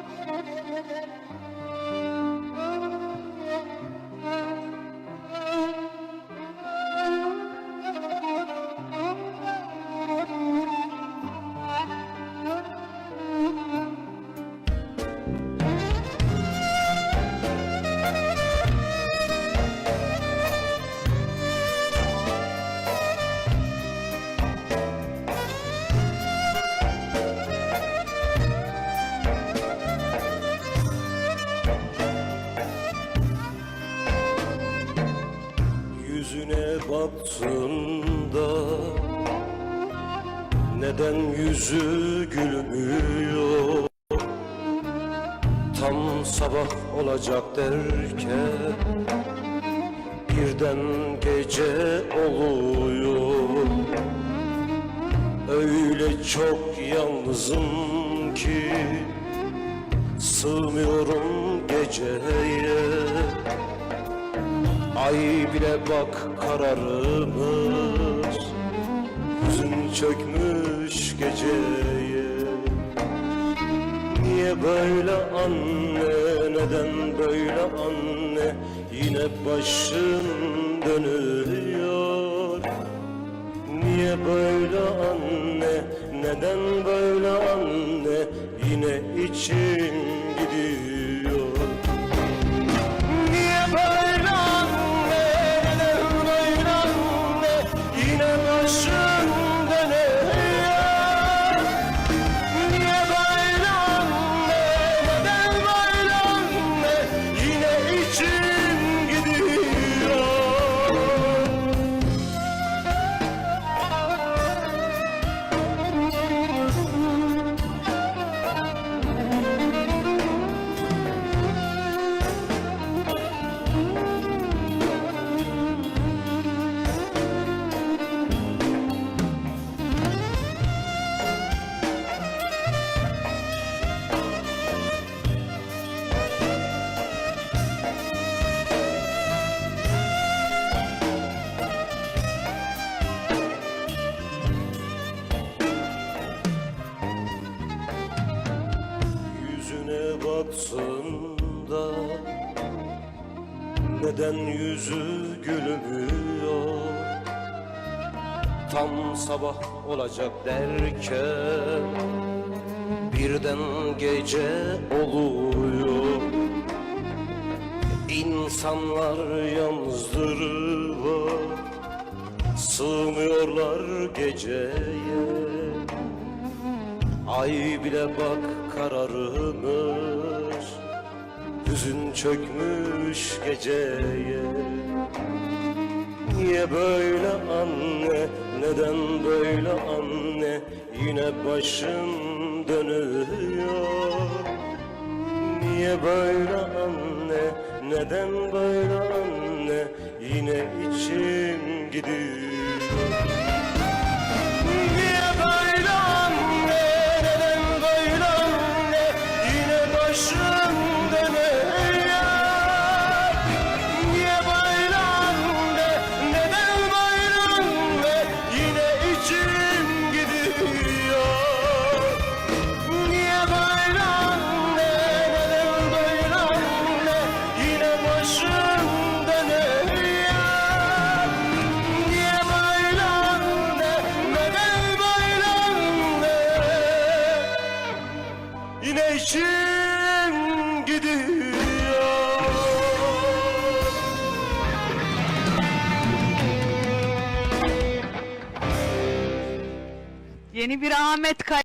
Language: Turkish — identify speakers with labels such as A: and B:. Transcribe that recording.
A: Thank you. Yüzüne baktığımda Neden yüzü gülmüyor? Tam sabah olacak derken Birden gece oluyor. Öyle çok yalnızım ki Sığmıyorum geceye Ay bile bak kararmış Hüzün çökmüş geceye. Niye böyle anne? Neden böyle anne? Yine başım dönüyor. Niye böyle anne baktığımda Neden yüzü gülmüyor? Tam sabah olacak derken Birden gece oluyor. İnsanlar yalnızdır var. Sığmıyorlar geceye Ay bile bak kararmış Hüzün çökmüş geceye. Niye böyle anne? Neden böyle anne? Yine başım dönüyor. Niye böyle anne? Neden böyle anne? Yine içim gidiyor başım dönüyor Niye böyle neden Yine içim gidiyor
B: Yeni bir Ahmet Kaya.